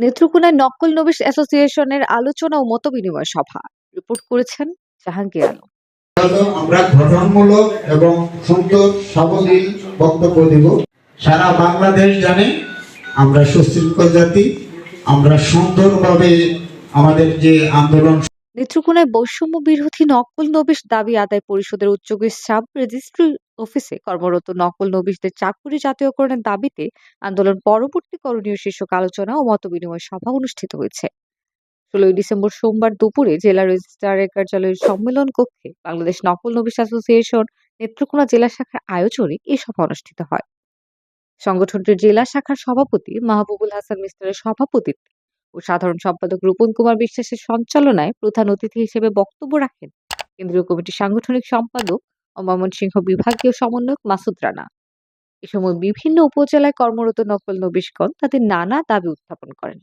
নেত্রকোনায় নকল নবিশ অ্যাসোসিয়েশনের আলোচনা ও মতবিনিময় সভা। রিপোর্ট করেছেন জাহাঙ্গীর আলম। আমরা গঠনমূলক এবং সুন্দর সাবলীল বক্তব্য দেব। সারা বাংলাদেশ জানে আমরা সুশৃঙ্খল জাতি আমরা সুন্দরভাবে আমাদের যে আন্দোলন নেত্রকোনায় বৈষম্য বিরোধী নকল নবিশ দাবি আদায় পরিষদের উচ্চগির সাব রেজিস্ট্রি অফিসে কর্মরত নকল নবিশদের চাকুরি জাতীয়করণের দাবিতে আন্দোলন পরবর্তী করণীয় শীর্ষক আলোচনা ও মতবিনিময় সভা অনুষ্ঠিত হয়েছে। ষোলোই ডিসেম্বর সোমবার দুপুরে জেলা রেজিস্ট্রারের কার্যালয়ের সম্মেলন কক্ষে বাংলাদেশ নকল নবিশ অ্যাসোসিয়েশন নেত্রকোনা জেলা শাখার আয়োজনে এই সভা অনুষ্ঠিত হয়। সংগঠনটির জেলা শাখার সভাপতি মাহবুবুল হাসান মিস্টারের সভাপতিত্বে ও সাধারণ সম্পাদক রূপন কুমার বিশ্বাসের সঞ্চালনায় প্রধান অতিথি হিসেবে বক্তব্য রাখেন কেন্দ্রীয় কমিটির সাংগঠনিক সম্পাদক ও ময়মনসিংহ বিভাগীয় সমন্বয়ক মাসুদ রানা। এ সময় বিভিন্ন উপজেলায় কর্মরত নকল নবিশগণ তাদের নানা দাবি উত্থাপন করেন।